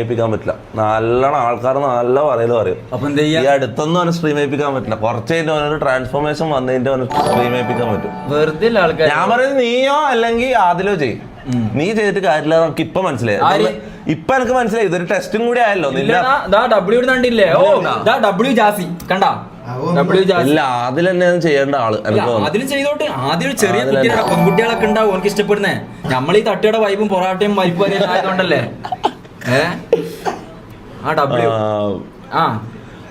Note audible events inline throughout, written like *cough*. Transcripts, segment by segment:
ഏൽപ്പിക്കാൻ പറ്റില്ല. നല്ലോണം ആൾക്കാർ നല്ല പറയൽ പറയും അപ്പൊ എന്താ ഈ അടുത്തൊന്നും അവന് സ്ട്രീം ഏൽപ്പിക്കാൻ പറ്റില്ല. കുറച്ചതിന്റെ അവനൊരു ട്രാൻസ്ഫോർമേഷൻ വന്നതിന്റെ അവന് സ്ട്രീം ഏൽപ്പിക്കാൻ പറ്റും. വെറുതെ ഞാൻ പറയുന്നത് നീയോ അല്ലെങ്കിൽ ആദിലോ ചെയ്യും. നീ ചെയ്തിട്ട് കാര്യമില്ല നമുക്ക് ഇപ്പൊ മനസ്സിലായി? ഇപ്പൊ എനിക്ക് മനസ്സിലായി. ഇതൊരു ടെസ്റ്റും കൂടി ആയല്ലോ. നിന്റെ ഡബ്ല്യു കണ്ടില്ലേ? ഓ ദാ ഡബ്ല്യു ജാസി. കണ്ടാ? ഡബ്ല്യു ജാസി. ഇല്ല അതിൽ തന്നെ ചെയ്യേണ്ട ആൾ അതിലും ചെയ്തോട്ട്. ആദ്യം ഒരു ചെറിയ പെൺകുട്ടികളൊക്കെ ഉണ്ടാവും. എനിക്ക് ഇഷ്ടപ്പെടുന്നേ. നമ്മൾ ഈ തട്ടിയുടെ വൈബും പൊറാട്ടയും ആയതുകൊണ്ടല്ലേ ഡബ്ല്യു ആ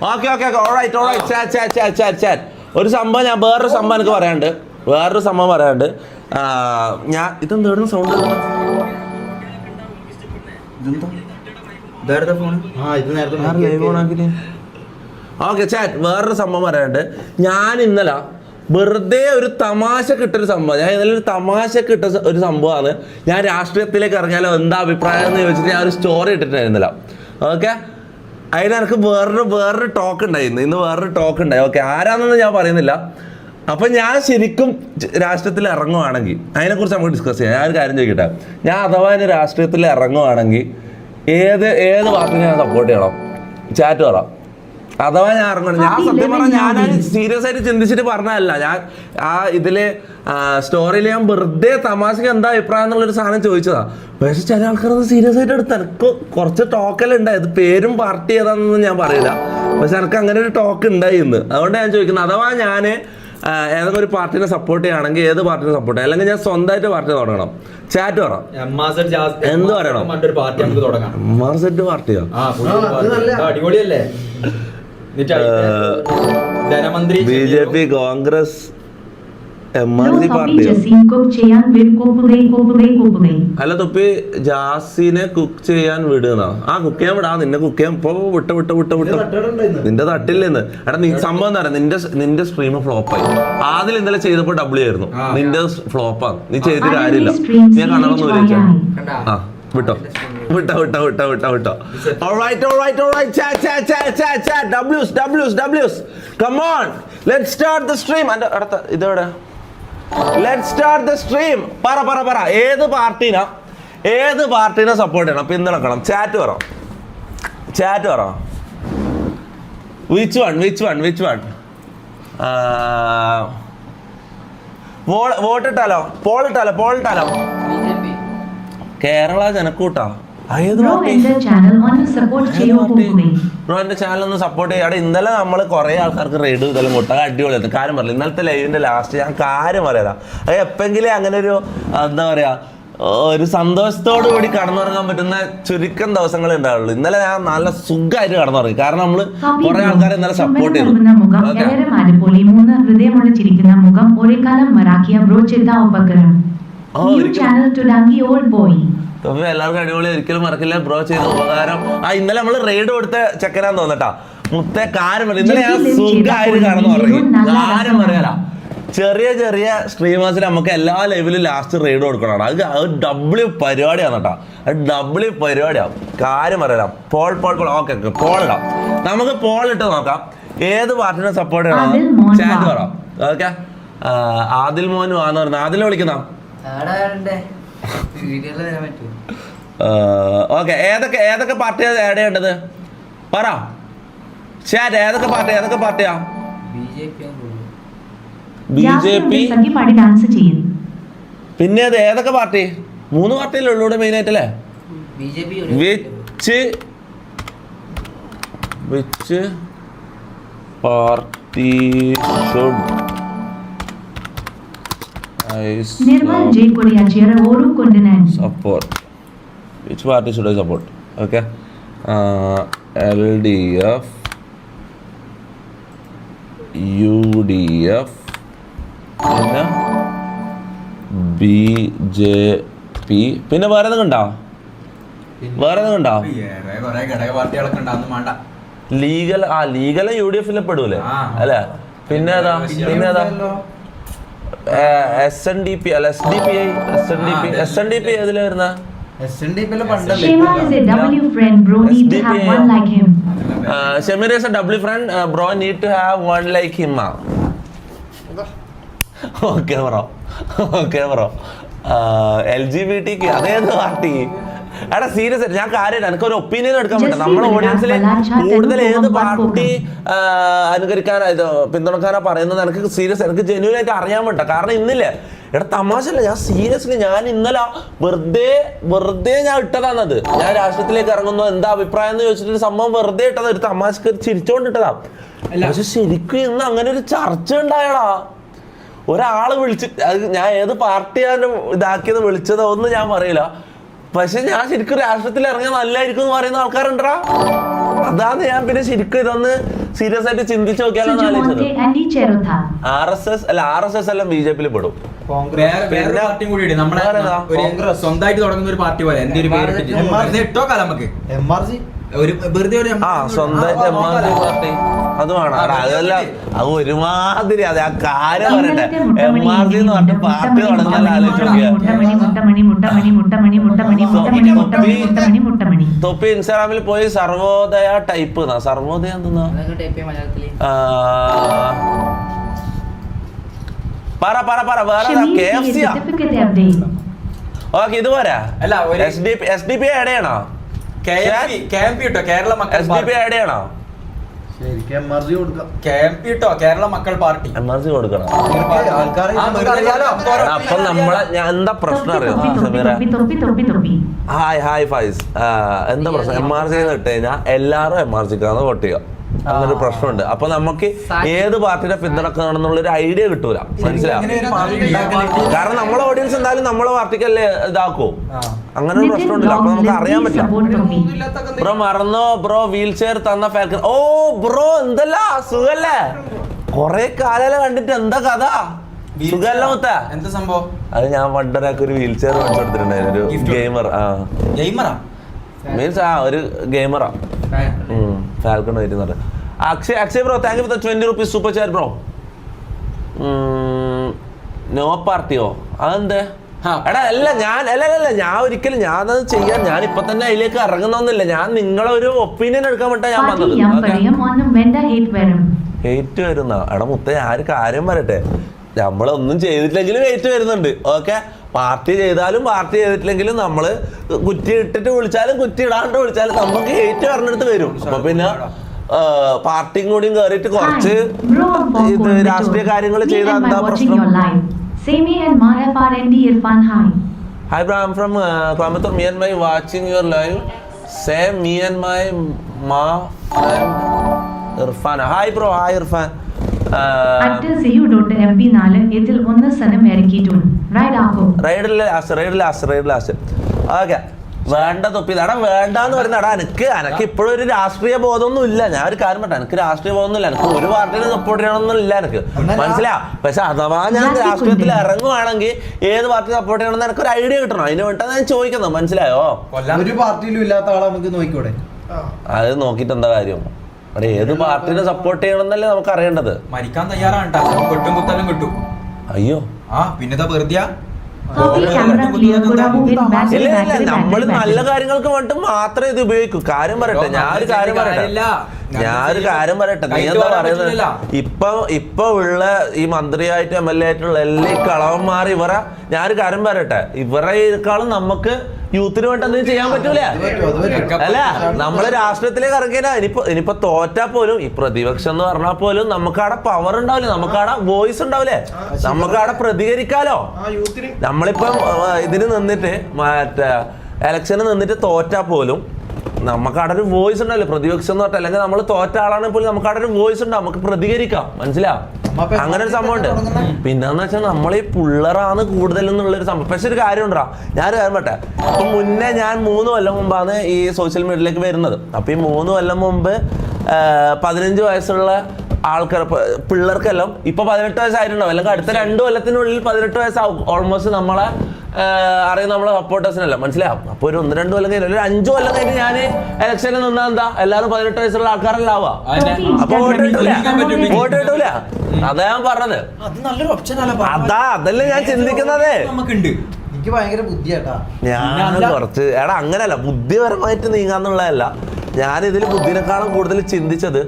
okay okay alright alright chat chat chat chat chat ഒരു സംഭവം ഞാൻ വേറൊരു സംഭവം എനിക്ക് പറയാണ്ട് വേറൊരു സംഭവം പറയാണ്ട് ഞാൻ ഇതെന്താ ഇവിടുന്ന് സൗണ്ട് ഇതെന്താ ഫോൺ ആ ഇത് നേരത്തെ ഓക്കെ ചാറ്റ് വേറൊരു സംഭവം പറയാണ്ട് ഞാൻ ഇന്നലെ വെറുതെ ഒരു തമാശ കിട്ടൊരു സംഭവം. ഞാൻ ഇതിൽ ഒരു തമാശ കിട്ട ഒരു സംഭവമാണ്. ഞാൻ രാഷ്ട്രീയത്തിലേക്ക് ഇറങ്ങിയാലോ എന്താ അഭിപ്രായം എന്ന് ചോദിച്ചിട്ട് ഞാൻ ഒരു സ്റ്റോറി ഇട്ടിട്ടുണ്ടായിരുന്നില്ല. ഓക്കെ അതിന് എനിക്ക് വേറൊരു വേറൊരു ടോക്ക് ഉണ്ടായിരുന്നു. ഇന്ന് വേറൊരു ടോക്ക് ഉണ്ടായി. ഓക്കെ ആരാന്നൊന്നും ഞാൻ പറയുന്നില്ല. അപ്പൊ ഞാൻ ശരിക്കും രാഷ്ട്രീയത്തിൽ ഇറങ്ങുവാണെങ്കിൽ അതിനെക്കുറിച്ച് നമുക്ക് ഡിസ്കസ് ചെയ്യാം. ഞാൻ ഒരു കാര്യം ചോദിക്കട്ടെ? ഞാൻ അഥവാ ഇനി രാഷ്ട്രീയത്തിൽ ഇറങ്ങുവാണെങ്കിൽ ഏത് ഏത് പാർട്ടിനെ ഞാൻ സപ്പോർട്ട് ചെയ്യണം? ചാറ്റ് പറ. അഥവാ ഞാൻ ഇറങ്ങണം. ഞാൻ സത്യം പറഞ്ഞാൽ ഞാൻ സീരിയസ് ആയിട്ട് ചിന്തിച്ചിട്ട് പറഞ്ഞതല്ല. ഞാൻ ആ ഇതിൽ സ്റ്റോറിയിൽ ഞാൻ വെറുതെ തമാശക്ക് എന്താ അഭിപ്രായം എന്നുള്ളൊരു സാധനം ചോദിച്ചതാ. പക്ഷെ ചില ആൾക്കാർ അത് സീരിയസ് ആയിട്ട് എടുത്ത എനിക്ക് കുറച്ച് ടോക്കെല്ലാം ഉണ്ടായത് പേരും പാർട്ടി ഏതാണെന്നൊന്നും ഞാൻ പറയില്ല. പക്ഷെ എനിക്ക് അങ്ങനെ ഒരു ടോക്ക് ഉണ്ടായി ഇന്ന്. അതുകൊണ്ട് ഞാൻ ചോദിക്കുന്നത്. അഥവാ ഞാൻ ഏതെങ്കിലും ഒരു പാർട്ടിനെ സപ്പോർട്ട് ചെയ്യുകയാണെങ്കിൽ ഏത് പാർട്ടിനെ സപ്പോർട്ട് ചെയ്യാം അല്ലെങ്കിൽ ഞാൻ സ്വന്തമായിട്ട് പാർട്ടി തുടങ്ങണം. ചാറ്റ് പറ. എന്ത് പറയണം? ഒരു പാർട്ടി നമുക്ക് തുടങ്ങാം. മാർസെറ്റ് പാർട്ടിയോ? അടിപൊളിയല്ലേ? B J P Congress. അല്ല തൊപ്പി ജാസിനെ കുക്ക് ചെയ്യാൻ വിടുന്ന? ആ കുക്ക് ചെയ്യാൻ വിടാ. നിന്നെ കുക്ക് ചെയ്യാൻ ഇപ്പൊ വിട്ട വിട്ട വിട്ട വിട്ട. നിന്റെ തട്ടില്ലെന്ന് എടാ നീ സംഭവം എന്താ നിന്റെ നിന്റെ സ്ട്രീം ഫ്ലോപ്പായി ആദ്യം ഇന്നലെ ചെയ്തപ്പോ ഡബ്ല്യൂ ആയിരുന്നു. ആ. നിന്റെ ഫ്ലോപ്പാണ് നീ ചെയ്തിട്ട് കാര്യമില്ല. ഞാൻ വിളിച്ചു ആ വിട്ടോ. വിട്ടോ വിട്ടോ വിട്ടോ വിട്ടോ വിട്ടോ. Alright alright alright chat chat chat chat chat. ഡബ്ല്യൂസ് ഡബ്ല്യൂസ് ഡബ്ല്യൂസ് come on. Let's start the stream. അന്റെ അടുത്ത ഇതോടെ ലെറ്റ് സ്റ്റാർട്ട് ദ സ്ട്രീം പറ പറ പറ. ഏത് പാർട്ടീനാ ഏത് പാർട്ടീനെ സപ്പോർട്ട് ചെയ്യണം? പിന്തുണക്കണം ചാറ്റ് പറ. ചാറ്റ് പറ. Which one which one which one വോട്ടിട്ടാലോ? പോളിട്ടാലോ പോളിട്ടാലോ കേരള ജനക്കൂട്ടാ. ബ്രോ എന്റെ ചാനൽ ഒന്ന് സപ്പോർട്ട് ചെയ്യാം ഇന്നലെ നമ്മൾ കുറെ ആൾക്കാർക്ക് റെയ്ഡ് ഇതെല്ലാം കൊടുത്ത അടിപൊളിയായിരുന്നു കാര്യം പറയില്ല ഇന്നലത്തെ ലൈവിന്റെ ലാസ്റ്റ് ഞാൻ കാര്യം പറയാതാ അത് എപ്പെങ്കിലും അങ്ങനെ ഒരു എന്താ പറയാ ഒരു സന്തോഷത്തോടു കൂടി കടന്നുറങ്ങാൻ പറ്റുന്ന ചുരുക്കം ദിവസങ്ങളെ ഉണ്ടാവുള്ളൂ. ഇന്നലെ ഞാൻ നല്ല സുഖമായിട്ട് കടന്നുറങ്ങി. കാരണം നമ്മൾ Copy കുറെ ആൾക്കാരെ ഇന്നലെ സപ്പോർട്ട് ചെയ്തു. മുഖം ഹൃദയമുള്ള ചിരിക്കുന്ന മുഖം ഒരേ കാലം മറാക്കിയ ബ്രോ ചിന്താ ഉപകരണം. എല്ലാവർക്കും അടിപൊളി ഒരിക്കലും മറക്കില്ല. ബ്രോ ചെയ്ത ഉപകാരം. ആ ഇന്നലെ നമ്മൾ റെയ്ഡ് കൊടുത്ത ചെക്കനാന്ന് തോന്നട്ടാ മുത്തേ കാരം ഇന്നലെ ഞാൻ സുഖമായിട്ട് തുടങ്ങി കാര്യം രസമാണ്. പറയാല. ചെറിയ ചെറിയ സ്ട്രീമേഴ്സിന് നമുക്ക് എല്ലാ ലെവലിലും ലാസ്റ്റ് റെയ്ഡ് കൊടുക്കണം അത് അത് ഡബ്ല്യു പരിപാടിയാണ് കേട്ടോ. അത് ഡബിൾ പരിപാടിയാവും കാര്യം പറയാം poll poll poll okay okay poll ഇടാം. നമുക്ക് പോൾ ഇട്ട് നോക്കാം. ഏത് പാർട്ടിനെ സപ്പോർട്ട് ചെയ്യണം? ചാറ്റ്. പറയാം ഓക്കെ ആദിൽ മോഹൻ വാന്ന് പറയുന്നത് ആദിലെ വിളിക്കുന്ന? ഓക്കെ ഏതൊക്കെ ഏതൊക്കെ പാർട്ടിയാ ആഡ് ചെയ്യേണ്ടത്? പറ. ചാറ്റ് ഏതൊക്കെ പാർട്ടി ഏതൊക്കെ പാർട്ടിയാ? ബി ജെ പി പിന്നെ അത് ഏതൊക്കെ പാർട്ടി? മൂന്ന് പാർട്ടിയല്ലേ ഉള്ളൂ മെയിൻ ആയിട്ടല്ലേ അല്ലേ? Which. Which party. Should I Nirmal J കൊടിയാച്ചിയർ ഓരോ കൊണ്ടിനാൻ support. Which party should i support? Okay. Uh, ldf udf പിന്നെ ബി ജെ പി പിന്നെ വേറെ ഏതെങ്കിലും ഉണ്ടോ? വേറെ ഏതെങ്കിലും ഉണ്ടോ? ലീഗൽ ആ ലീഗൽ യു ഡി എഫിൽ പെടൂലേ. അല്ലേ? പിന്നെ ഏതാ? പിന്നെ ഏതാ? എസ് എൻ ഡി പി അല്ല S D P I S N D P S N D P ഏതിലാ വരുന്ന? എസ് എൻ ഡി പിയിലെ പണ്ടല്ലേ Shema is a W friend. Bro need to have one like him. Shameer is a W friend. Bro need to have one like him. Okay bro okay bro L G B tick അതേത് party? എടാ serious ആയിട്ട് ഞാൻ കാര്യം എനിക്ക് ഒരു opinion എടുക്കാൻ പറ്റും നമ്മുടെ ഓഡിയൻസിൽ കൂടുതൽ ഏത് പാർട്ടി അനുകരിക്കാനാ ഇത് പിന്തുണക്കാനാ പറയുന്നത് എനിക്ക് സീരിയസ് എനിക്ക് ജെന്യൂൻ ആയിട്ട് അറിയാൻ പറ്റും. കാരണം ഇന്നില്ലേ എടാ തമാശല്ല ഞാൻ സീരിയസ്ലി ഞാൻ ഇന്നലെ വെറുതെ വെറുതെ ഞാൻ ഇട്ടതാണത്. ഞാൻ രാഷ്ട്രീയത്തിലേക്ക് ഇറങ്ങുന്നു എന്താ അഭിപ്രായം എന്ന് ചോദിച്ചിട്ട് സംഭവം വെറുതെ ഇട്ടതാ. ഒരു തമാശക്ക് ചിരിച്ചോണ്ട് ഇട്ടതാ. പക്ഷെ ശരിക്കും ഇന്ന് അങ്ങനെ ഒരു ചർച്ച ഉണ്ടായടാ. ഒരാൾ വിളിച്ച് അത് ഞാൻ ഏത് പാർട്ടിയാണ് ഇതാക്കിയത് വിളിച്ചതോ ഒന്നും ഞാൻ പറയില്ല. പക്ഷെ ഞാൻ ശരിക്കും രാഷ്ട്രത്തിൽ ഇറങ്ങിയാൽ നല്ലതായിരിക്കും എന്ന് പറയുന്ന ആൾക്കാരുണ്ടടാ അതാണ് ഞാൻ പിന്നെ ശരിക്കും ഇതൊന്ന് സീരിയസ് ആയിട്ട് ചിന്തിച്ചു നോക്കിയാലോന്ന് ആലോചിച്ചത്. ആർ എസ് എസ് അല്ല ആർ എസ് എസ് എല്ലാം ബി ജെ പിയിൽ പെടും. സ്വന്തമായിട്ട് തുടങ്ങുന്ന ഒരു പാർട്ടി പോലെ എന്റെ ഒരു പേര് ഇട്ടിട്ട്. M R C. വെറുതെ ഇട്ടോ കാലം നമുക്ക് എം ആർ സി ഒരു വെറുതെ ഒരു ആ പാർട്ടി അതല്ല അത് ഒരുമാതിരി അതെ ആ കാര്യം പറയട്ടെ എം ആർ സി എന്ന് പറഞ്ഞിട്ട് പാർട്ടി തൊപ്പി ഇൻസ്റ്റാഗ്രാമിൽ പോയി സർവോദയ ടൈപ്പ് സർവോദയ എന്തെന്നാ പറ പറ പറ വേറെ ഓക്കെ ഇത് പോരാ S D P S D P Kerala മക്കൾ ആണോ കേരള മക്കൾ എന്താ പ്രശ്നം അറിയോ സമീറ? ഹായ് ഹായ് എന്താ പ്രശ്നം? ഇട്ട് കഴിഞ്ഞാൽ എല്ലാരും എമർജൻസിക്കാന്ന് വോട്ട് ചെയ്യുക. അങ്ങനൊരു പ്രശ്നമുണ്ട്. അപ്പൊ നമുക്ക് ഏത് പാർട്ടിയുടെ പിന്തുണക്കണമെന്നുള്ള ഒരു ഐഡിയ കിട്ടൂല മനസ്സിലാവും കാരണം നമ്മളെ ഓഡിയൻസ് എന്തായാലും നമ്മളെ പാർട്ടിക്കല്ലേ ഇതാക്കൂ. അങ്ങനെ ഒരു പ്രശ്നമുണ്ടല്ലോ. അപ്പൊ നമുക്ക് അറിയാൻ പറ്റില്ല. ബ്രോ മറന്നോ? ബ്രോ വീൽ ചെയർ തന്ന ഫാൽക്കൺ ഓ ബ്രോ എന്തല്ല? സുഖല്ലേ? കൊറേ കാലം കണ്ടിട്ട്. എന്താ കഥ? എന്താ സംഭവം? അത് ഞാൻ പണ്ടൊരാൾക്ക് ഒരു വീൽ ചെയർ കൊടുത്തിട്ടുണ്ടായിരുന്നു. ഒരു? ഗെയിമർ. ആ. ഗെയിമറാ? മീൻസ് ആ ഒരു ഗെയിമറാ. ഫാൽക്കൺ വരുന്നത് Akshay Akshay bro thank you for twenty rupees super chat bro no പാർട്ടിയോ അതെന്തേ. എടാ അല്ല ഞാൻ അല്ല അല്ല, ഞാൻ ഒരിക്കലും ഞാൻ അത് ചെയ്യാൻ ഞാൻ ഇപ്പൊ തന്നെ അതിലേക്ക് ഇറങ്ങുന്നൊന്നില്ല ഞാൻ നിങ്ങളെ ഒരു ഒപ്പീനിയൻ എടുക്കാൻ വേണ്ടി ഞാൻ പറഞ്ഞത് വന്നത് ഹേറ്റ് വരുന്ന. എടാ മുത്ത ഞാൻ ഒരു കാര്യം പറയട്ടെ. നമ്മളൊന്നും ചെയ്തിട്ടില്ലെങ്കിലും ഹേറ്റ് വരുന്നുണ്ട്. ഓക്കെ? പാർട്ടി ചെയ്താലും പാർട്ടി ചെയ്തിട്ടില്ലെങ്കിലും നമ്മൾ കുറ്റി ഇട്ടിട്ട് വിളിച്ചാലും കുറ്റി ഇടാണ്ട് വിളിച്ചാലും നമുക്ക് ഹേറ്റ് പറഞ്ഞെടുത്ത് വരും. അപ്പൊ പിന്നെ പാർട്ടിയും കൂടിയും കയറിയിട്ട് കുറച്ച് ഇത് രാഷ്ട്രീയ കാര്യങ്ങൾ ചെയ്താൽ എന്താ പ്രശ്നം. Hi bro I'm from Coimbatore me and my watching your live same me and my ma Irfan. Hi bro hi Irfan. At CU dot M P നാല്. ഇതിൽ ഒന്ന് സനം ഇറക്കിയിട്ടുണ്ട്. റൈഡ് ആക്കോ. റൈഡിൽ ലാസ്റ്റ് റൈഡിൽ ലാസ്റ്റ് റൈഡിൽ ലാസ്റ്റ് ഓക്കെ വേണ്ട തൊപ്പി. എടാ വേണ്ടെന്ന് പറയുന്ന എടാ എനിക്ക് എനിക്ക് ഇപ്പോഴും ഒരു രാഷ്ട്രീയ ബോധമൊന്നും ഇല്ല. ഞാൻ ഒരു കാര്യം പറ്റാ എനിക്ക് രാഷ്ട്രീയ ബോധമൊന്നും ഇല്ല എനിക്ക് ഒരു പാർട്ടിനെ സപ്പോർട്ട് ചെയ്യണമെന്നും ഇല്ല എനിക്ക് മനസ്സിലാ പക്ഷെ അഥവാ ഞാൻ രാഷ്ട്രീയത്തിൽ. ഇറങ്ങുവാണെങ്കിൽ ഏത് പാർട്ടി സപ്പോർട്ട് ചെയ്യണമെന്ന് എനിക്ക് ഒരു ഐഡിയ കിട്ടണം. അതിന് വേണ്ടിട്ടാണ് ഞാൻ ചോദിക്കുന്നത് മനസ്സിലായോ? ഒരു പാർട്ടിയിലും ഇല്ലാത്ത ആളെ നമുക്ക് നോക്കിക്കൂടെ? അത് നോക്കിയിട്ട് എന്താ കാര്യം? അവിടെ ഏത് പാർട്ടിനെ സപ്പോർട്ട് ചെയ്യണം എന്നല്ലേ നമുക്ക് അറിയേണ്ടത്? മരിക്കാൻ തയ്യാറാണ് ട്ടോ. കൊട്ടും കുത്തലും കിട്ടും. അയ്യോ. ആ പിന്നെ വെറുതെ നമ്മൾ നല്ല കാര്യങ്ങൾക്ക് വേണ്ടി മാത്രമേ ഇത് ഉപയോഗിക്കൂ. കാര്യം പറയട്ടെ ഞാനൊരു കാര്യം പറയട്ടെ. ഞാനൊരു കാര്യം പറയട്ടെ. നീ എന്താ പറയുന്നത് ഇപ്പൊ ഇപ്പൊ ഉള്ള ഈ മന്ത്രിയായിട്ടും എം എൽ എ ആയിട്ടുള്ള എല്ലാ കളവന്മാർ ഇവരെ. ഞാനൊരു കാര്യം പറയട്ടെ. ഇവരെക്കാളും നമുക്ക് യൂത്തിന് വേണ്ടി എന്തെങ്കിലും ചെയ്യാൻ പറ്റൂലേ? അല്ല നമ്മൾ രാഷ്ട്രീയത്തിലേക്ക് ഇറങ്ങിയില്ല ഇനിയിപ്പോ ഇനിയിപ്പോ തോറ്റാ പോലും ഈ പ്രതിപക്ഷം എന്ന് പറഞ്ഞാൽ പോലും നമുക്കവിടെ പവർ ഉണ്ടാവില്ലേ? നമുക്കവിടെ വോയിസ് ഉണ്ടാവില്ലേ? നമുക്കവിടെ പ്രതികരിക്കാലോ? ആ യൂത്തിന്. നമ്മളിപ്പം ഇതിന് നിന്നിട്ട് മറ്റേ എലക്ഷന് നിന്നിട്ട് തോറ്റാ പോലും നമുക്ക് അവിടെ ഒരു വോയിസ് ഉണ്ടല്ലോ. പ്രതിപക്ഷം എന്ന് പറഞ്ഞാൽ അല്ലെങ്കിൽ നമ്മൾ തോറ്റ ആളാണെങ്കിൽ പോലും നമുക്ക് അവിടെ ഒരു വോയിസ് ഉണ്ട്. നമുക്ക് പ്രതികരിക്കാം. മനസ്സിലാ? അങ്ങനെ ഒരു സംഭവം ഉണ്ട്? പിന്നെന്ന് വെച്ചാൽ നമ്മൾ ഈ പുള്ളറാണ് കൂടുതൽ എന്നുള്ളൊരു സംഭവം. പക്ഷെ ഒരു കാര്യം ഉണ്ടാ ഞാൻ കാര്യം പറ്റേ അപ്പൊ മുന്നേ ഞാൻ മൂന്ന് കൊല്ലം മുമ്പാണ് ഈ സോഷ്യൽ മീഡിയയിലേക്ക് വരുന്നത്. അപ്പൊ ഈ മൂന്ന് കൊല്ലം മുമ്പ് പതിനഞ്ച് വയസ്സുള്ള ആൾക്കാർ പിള്ളേർക്കെല്ലാം ഇപ്പൊ പതിനെട്ട് വയസ്സായിട്ടുണ്ടാവും. അല്ലെങ്കിൽ അടുത്ത രണ്ട് കൊല്ലത്തിനുള്ളിൽ പതിനെട്ട് വയസ്സാവും. ഓൾമോസ്റ്റ് നമ്മളെ അറിയുന്ന നമ്മളെ സപ്പോർട്ടേഴ്സിനല്ല മനസ്സിലാവും അപ്പൊ ഒരു ഒന്ന് രണ്ട് കൊല്ലം കഴിഞ്ഞ് ഒരു അഞ്ചു കൊല്ലം കഴിഞ്ഞ് ഞാൻ ഇലക്ഷനിൽ നിന്നാ എന്താ? എല്ലാവരും പതിനെട്ട് വയസ്സുള്ള ആൾക്കാരല്ല അപ്പൊ വോട്ട് കിട്ടൂല. വോട്ട് കിട്ടൂല. അതാ ഞാൻ പറഞ്ഞത്. അത് നല്ലൊരു ഓപ്ഷൻ അതാ അതല്ലേ ഞാൻ ചിന്തിക്കുന്നതേ? ഞാനത് എനിക്ക് ഭയങ്കര ബുദ്ധിയാട്ടാ ഞാൻ കുറച്ച് എടാ അങ്ങനല്ല ബുദ്ധിപരമായിട്ട് നീങ്ങാന്നുള്ളതല്ല. ഞാൻ ഇതിൽ ബുദ്ധിനെക്കാളും കൂടുതൽ ചിന്തിച്ചത്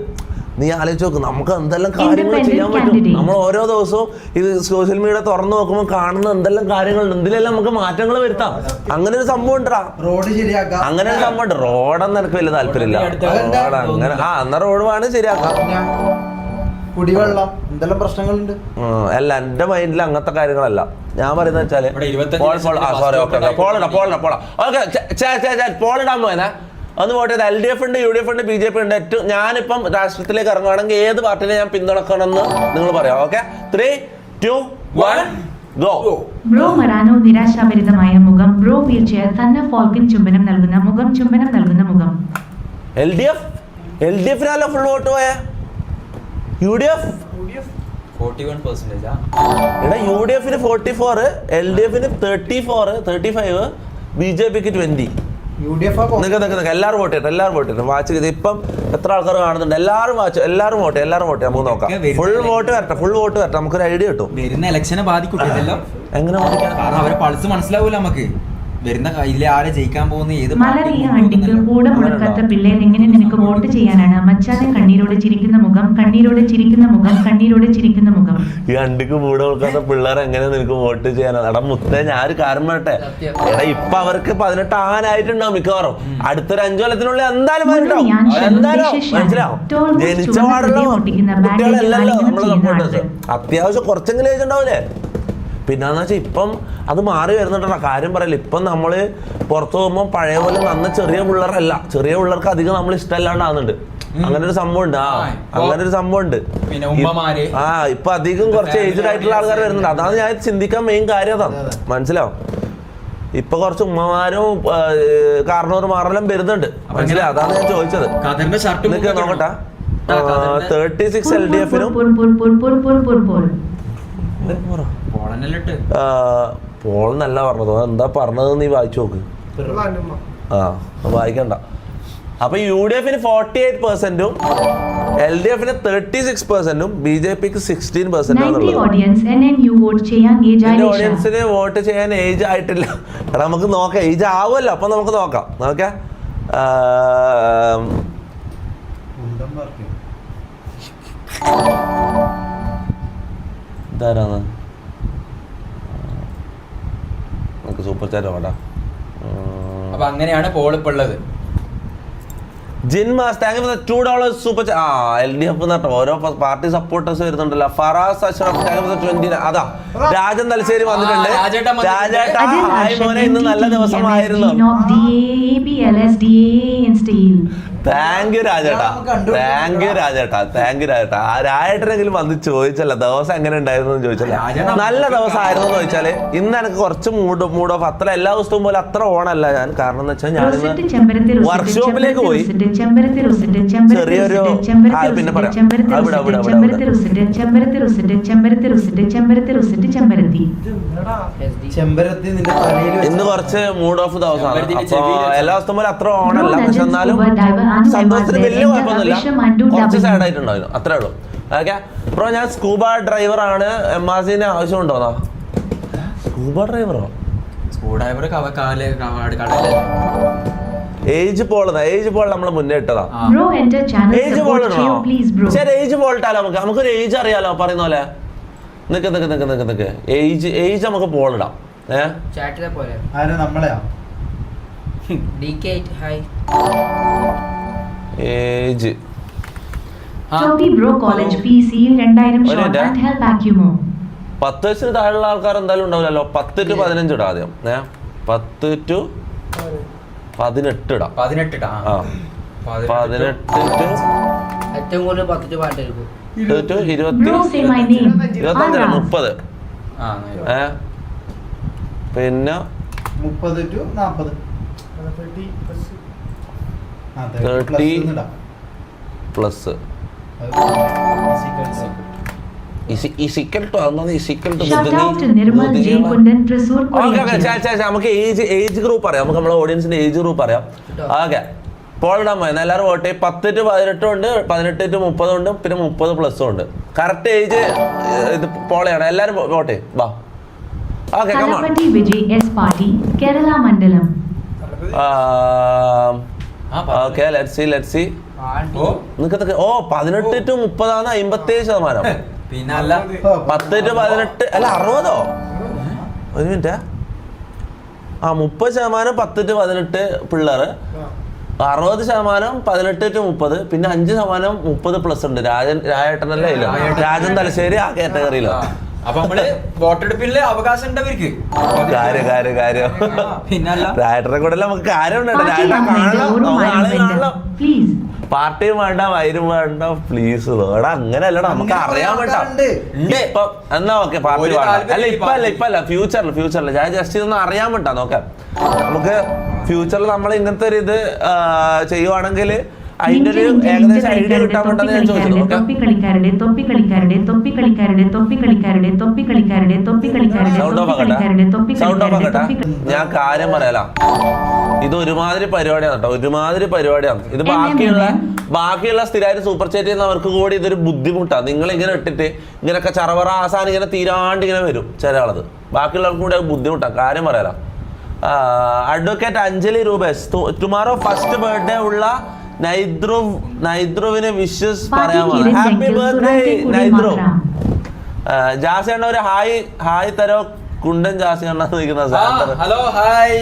നീ ആലോചിച്ച് നോക്ക് നമുക്ക് എന്തെല്ലാം കാര്യങ്ങൾ ചെയ്യാൻ പറ്റും? നമ്മൾ ഓരോ ദിവസവും ഇത് സോഷ്യൽ മീഡിയ തുറന്നു നോക്കുമ്പോൾ കാണുന്ന എന്തെല്ലാം കാര്യങ്ങളുണ്ട്? എന്തിലെല്ലാം നമുക്ക് മാറ്റങ്ങൾ വരുത്താം. അങ്ങനെ ഒരു സംഭവം ഉണ്ടാ റോഡ് ശരിയാക്കാം. അങ്ങനെ ഒരു സംഭവം ഉണ്ട്. റോഡെന്ന് എനിക്ക് വലിയ താല്പര്യമില്ല. റോഡ് അങ്ങനെ ആ എന്നാ റോഡ് വേണം ശരിയാക്കാം. കുടിവെള്ളം എന്തെല്ലാം പ്രശ്നങ്ങളുണ്ട്? അല്ല എന്റെ മൈൻഡിൽ അങ്ങനത്തെ കാര്യങ്ങളല്ല. ഞാൻ പറയുന്നത് വെച്ചാൽ പോളിടാ പോളിടാ പോളിടാ ഓക്കെ പോളിടാൻ പോയനാ ഒന്ന് വോട്ട് ചെയ്ത് എൽ ഡി എഫ് ഉണ്ട് യു ഡി എഫ് ഉണ്ട് ബി ജെ പി ഉണ്ട്. ഏറ്റവും ഞാനിപ്പം രാഷ്ട്രീയത്തിലേക്ക് ഇറങ്ങുകയാണെങ്കിൽ ഏത് പാർട്ടിനെ ഞാൻ പിന്തുണക്കണമെന്ന് നിങ്ങൾ പറയാം. Okay three two one go bro മറാനോ നിരാശാഭരിതമായ മുഖം. ബ്രോ വീൽചെയർ തന്നെ ഫോൾക്കിൻ ചുംബനം നൽകുന്ന മുഖം ചുംബനം നൽകുന്ന മുഖം. L D F L D എഫിനാലോ full vote പോയ? യു ഡി എഫ് ഇവിടെ യു ഡി എഫിന് ഫോർട്ടി ഫോർ എൽ ഡി എഫിന് thirty four thirty five B J പിക്ക് ട്വന്റി നിൽക്ക് നിൽക്ക് എല്ലാവരും വോട്ട് ചെയ്യട്ടെ എല്ലാവരും വോട്ട് ചെയ്യട്ടെ. വാച്ച് ചെയ്ത് ഇപ്പം എത്ര ആൾക്കാർ കാണുന്നുണ്ട്? എല്ലാവരും വാച്ച് എല്ലാവരും വോട്ട് എല്ലാവരും വോട്ട് നമുക്ക് നോക്കാം. ഫുൾ വോട്ട് വരട്ടെ ഫുൾ വോട്ട് വരട്ടെ നമുക്കൊരു ഐഡിയ കിട്ടും. വരുന്ന ഇലക്ഷനെ ഇതെല്ലാം എങ്ങനെ അവരെ പൾസ് മനസ്സിലാവൂല നമുക്ക്. വരുന്ന കയ്യിലെ ആരെ ജയിക്കാൻ പോകുന്ന ഏത് മലറിയ അണ്ടിക്ക് കൂടെ മുടക്കാത്ത പിള്ളേർ എങ്ങനെ നിനക്ക് വോട്ട് ചെയ്യാനാണ്. മച്ചാനെ കണ്ണീരോടെ ചിരിക്കുന്ന മുഖം കണ്ണീരോടെ ചിരിക്കുന്ന മുഖം കണ്ണീരോടെ ചിരിക്കുന്ന മുഖം. ഈ അണ്ടിക്ക് മൂട് കൊടുക്കാത്ത പിള്ളേർ എങ്ങനെ നിനക്ക് വോട്ട് ചെയ്യാനാണ്? എടാ മുത്തേ ഞാൻ ഒരു കാര്യം പറയട്ടെ? എടാ ഇപ്പൊ അവർക്ക് പതിനെട്ട് ആനായിട്ടുണ്ടാവും മിക്കവാറും. അടുത്തൊരു അഞ്ചു കൊല്ലത്തിനുള്ളിൽ എന്തായാലും പതിനെട്ടാവും എന്തായാലും. മനസ്സിലാവും. ജനിച്ച പാടുള്ള കുട്ടികളല്ലല്ലോ നമ്മളെ അത്യാവശ്യം കുറച്ചെങ്കിലും ഏജ് ഉണ്ടാവില്ലേ പിന്നെന്ന് വെച്ചാൽ ഇപ്പം അത് മാറി വരുന്നുണ്ടോ കാര്യം പറയല്ല ഇപ്പം നമ്മൾ പുറത്തു പോകുമ്പോൾ പഴയ പോലെ നന്ന ചെറിയ പിള്ളേരല്ല ചെറിയ പിള്ളേർക്ക് അധികം നമ്മൾ ഇഷ്ടമല്ലാണ്ടാവുന്നുണ്ട് അങ്ങനെ ഒരു സംഭവം ഉണ്ട് ആ അങ്ങനെ ഒരു സംഭവം ഉണ്ട് പിന്നെ ഉമ്മമാര് ആ ഇപ്പൊ അധികം കുറച്ച് ഏജ്ഡ് ആയിട്ടുള്ള ആൾക്കാർ വരുന്നുണ്ട് അതാണ് ഞാൻ ചിന്തിക്കാൻ മെയിൻ കാര്യം അതാണ് അതെ, അതെ. മനസ്സിലാവും ഇപ്പൊ കുറച്ച് ഉമ്മമാരും കാരണവന്മാരെല്ലാം വരുന്നുണ്ട് മനസ്സിലായി അതാണ് ഞാൻ ചോദിച്ചത് നിനക്ക് നോക്കട്ടെ തേർട്ടി സിക്സ് എൽ ഡി എഫിനും എന്നല്ല പറഞ്ഞത്. എന്താ പറഞ്ഞത് നീ വായിച്ചു നോക്ക്. ആ വായിക്കണ്ട. അപ്പൊ യു ഡി എഫിന് ഫോർട്ടി എയ്റ്റ് പെർസെന്റും എൽ ഡി എഫിന് തേർട്ടി സിക്സ് പെർസെന്റും ബി ജെ പിക്ക് sixteen percent audience N N U vote ചെയ്യാൻ ഏജ് എന്റെ ആയില്ല ഓഡിയൻസിന് വോട്ട് ചെയ്യാൻ ഏജ് ആയിട്ടില്ല. എടാ നമുക്ക് നോക്കാം. ഏജ് ആവുമല്ലോ അപ്പൊ നമുക്ക് നോക്കാം. നോക്ക. ഇതാരാണ്? നമുക്ക് സൂപ്പർ ചാറ്റ് വേണ്ട അപ്പൊ അങ്ങനെയാണ് പോൾ ഇപ്പൊ ഉള്ളത്. ജിൻ mass thank you two dollars super ആ എൽ ഡി എഫ് എന്നിട്ട് ഓരോ പാർട്ടി സപ്പോർട്ടേഴ്സ് വരുന്നുണ്ടല്ലോ. Faraz Ashraf thank you twenty അതാ രാജൻ തലശ്ശേരി വന്നിട്ടുണ്ട്. രാജേട്ടാ ഹായ് മോനെ ഇന്ന് നല്ല ദിവസമായിരുന്നു. സ്റ്റീൽ താങ്ക് യു രാജേട്ടാ. താങ്ക് യു രാജേട്ടാ. താങ്ക് യു രാജേട്ടാ. ആ രാജേട്ടനെങ്കിലും വന്ന് ചോദിച്ചല്ല ദിവസം എങ്ങനെ ഉണ്ടായിരുന്നു എന്ന് ചോദിച്ചല്ല. നല്ല നല്ല ദിവസമായിരുന്നു എന്ന് ചോദിച്ചാൽ ഇന്ന് എനിക്ക് കുറച്ച് മൂഡ് മൂഡ് ഓഫ് അത്ര എല്ലാ ദിവസവും പോലെ അത്ര ഓണല്ല ഞാൻ. കാരണം എന്ന് വെച്ചാൽ ഞാൻ വർക്ക്ഷോപ്പിലേക്ക് പോയി. ചെറിയൊരു- പിന്നെ പറയാം. അവിടെ, അവിടെ, ഇന്ന് കുറച്ച് മൂഡ് ഓഫ് ദിവസമാണ്. അപ്പൊ എല്ലാ ദിവസവും പോലെ അത്ര ഓണല്ല. പക്ഷെ എന്നാലും സന്തോഷത്തിന് വലിയ കുഴപ്പമൊന്നുമില്ല. കുറച്ച് സാഡ് ആയിട്ടുണ്ടായിരുന്നു അത്രേ ഉള്ളൂ. ഓക്കെ ബ്രോ ഞാൻ സ്കൂബ ഡ്രൈവർ ആണ്. എം ആർ സിന്റെ ആവശ്യമുണ്ടോന്നാ സ്കൂബ ഡ്രൈവറോ സ്കൂബ ഡ്രൈവർ ഏജ് പോളതാ. ഏജ് പോൾ നമ്മൾ മുന്നേ ഇട്ടതാ. Bro enter channel age poll support ചെയ്യൂ പ്ലീസ് ബ്രോ ശരി ഏജ് പോളിട്ടാലോ നമുക്ക്. നമുക്കൊരു ഏജ് അറിയാലോ പറയുന്ന പോലെ. നിക്ക് നിക്ക് നിക്ക് നിക്ക് നിക്ക്. ഏജ് ഏജ് നമുക്ക് പോളിടാം ഏ? ചാറ്റിലെ പോലെ. ആര് നമ്മളെയാ? D K hi age. പത്ത് വയസ്സിന് താഴെയുള്ള ആൾക്കാർ എന്തായാലും ഉണ്ടാവില്ലല്ലോ. പത്ത് ടു പതിനഞ്ച് ഇടാം ആദ്യം. ഏ? പത്ത് ടു പതിനെട്ട് ഇടാം പതിനെട്ട് പതിനെട്ട് ഏറ്റവും കൂടുതൽ പത്ത് പാട്ട് ടു ഇരുപത്തി ബ്രോ സേ മൈ നെയിം ഇരുപത്തഞ്ചല്ല മുപ്പത്. ഏ? പിന്നെ മുപ്പത് ടു നാപ്പത്. എന്നിടാം. പ്ലസ് നമുക്ക് ഏജ് ഏജ് ഗ്രൂപ്പ് അറിയാം. നമുക്ക് നമ്മുടെ ഓഡിയൻസിന്റെ ഏജ് ഗ്രൂപ്പ് അറിയാം. ഓക്കെ. പോളിടാൻ പോയി. എല്ലാവരും വോട്ട് ചെയ്യും പത്ത് ടു പതിനെട്ടും ഉണ്ട്. പതിനെട്ട് ടു മുപ്പതും ഉണ്ട്. പിന്നെ മുപ്പത് പ്ലസും ഉണ്ട്. കറക്റ്റ് ഏജ് ഇത് പോളയാണ്. എല്ലാവരും വോട്ട്. ചെയ്യും വാ. ഓക്കെ കേരള മണ്ഡലം. Okay let see let see ഓ നിങ്ങൾക്ക് ഓ പതിനെട്ട് ടു മുപ്പതാണ് അമ്പത്തേഴ് ശതമാനം. പിന്നെ അല്ല പത്ത് ടു പതിനെട്ട് അല്ല അറുപതോ? ഒരു മിനിറ്റ് ആ മുപ്പത് ശതമാനം പത്ത് ടു പതിനെട്ട് പിള്ളേർ. അറുപത് ശതമാനം പതിനെട്ട് ടു മുപ്പത്. പിന്നെ അഞ്ച് ശതമാനം മുപ്പത് പ്ലസ് ഉണ്ട്. രാജൻ രാജേട്ടനല്ലേ ഇല്ല. രാജൻ തലശ്ശേരി ആ കാറ്റഗറിയിലോ. അപ്പൊ നമ്മൾ വോട്ടെടുപ്പിൽ അവകാശം കാര്യം കാര്യം കാര്യം. പിന്നല്ല. രാജേട്ടനെ കൂടെ നമുക്ക് പാർട്ടിയും വേണ്ട വൈരും വേണ്ട പ്ലീസ് എടാ അങ്ങനെയല്ലടാ നമുക്ക് അങ്ങനെ അറിയാൻ വേണ്ട. ഉണ്ട്. ഇപ്പൊ എന്നാ ഓക്കെ പാർട്ടി വേണ്ട. അല്ല ഇപ്പൊ അല്ല ഇപ്പൊ അല്ല ഫ്യൂച്ചറിൽ ഫ്യൂച്ചറിൽ ഞാൻ ജസ്റ്റ് ഇതൊന്നും അറിയാൻ വേണ്ട നോക്കാം. നമുക്ക് ഫ്യൂച്ചറിൽ നമ്മൾ ഇങ്ങനത്തെ ഒരു ഇത് ചെയ്യുവാണെങ്കിൽ അതിന്റെ ഒരു ഏകദേശം ഐഡിയ കിട്ടാൻ വേണ്ടെന്ന് ഞാൻ ചോദിച്ചത് തൊപ്പി തൊപ്പി തൊപ്പിക്കളിക്കാരുടെ തൊപ്പി സൗണ്ട് തൊപ്പി തൊപ്പിക്കളിക്കാരുടെ ഞാൻ കാര്യം പറയാലാ. ഇത് ഒരുമാതിരി പരിപാടിയാണ് കേട്ടോ. ഒരുമാതിരി പരിപാടിയാണ്. ഇത് ബാക്കിയുള്ള ബാക്കിയുള്ള സ്ഥിരമായിട്ട് സൂപ്പർ ചാറ്റ് ചെയ്യുന്നവർക്ക് കൂടി ഇതൊരു ബുദ്ധിമുട്ടാണ് നിങ്ങൾ ഇങ്ങനെ ഇട്ടിട്ട് ഇങ്ങനെയൊക്കെ ചറവറ ആസാനം ഇങ്ങനെ തീരാണ്ട് ഇങ്ങനെ വരും ചില ആളത് ബാക്കിയുള്ളവർക്കും കൂടി ബുദ്ധിമുട്ടാണ് കാര്യം പറയാലോ. Advocate Anjali Rupesh. Tomorrow first birthday ഉള്ള നൈദ്രുവ് നൈദ്രുവിന് വിഷസ് പറയാമോ ഹാപ്പി ബർത്ത്ഡേ സുറാത്തെ കൂടി നൈദ്രു ജാസി അണ്ണ ഒരു ഹായ് ഹായ് തരോ. കുണ്ടൻ ജാസി അണ്ണ നിൽക്കുന്ന സാർ ഹലോ ഹായ്.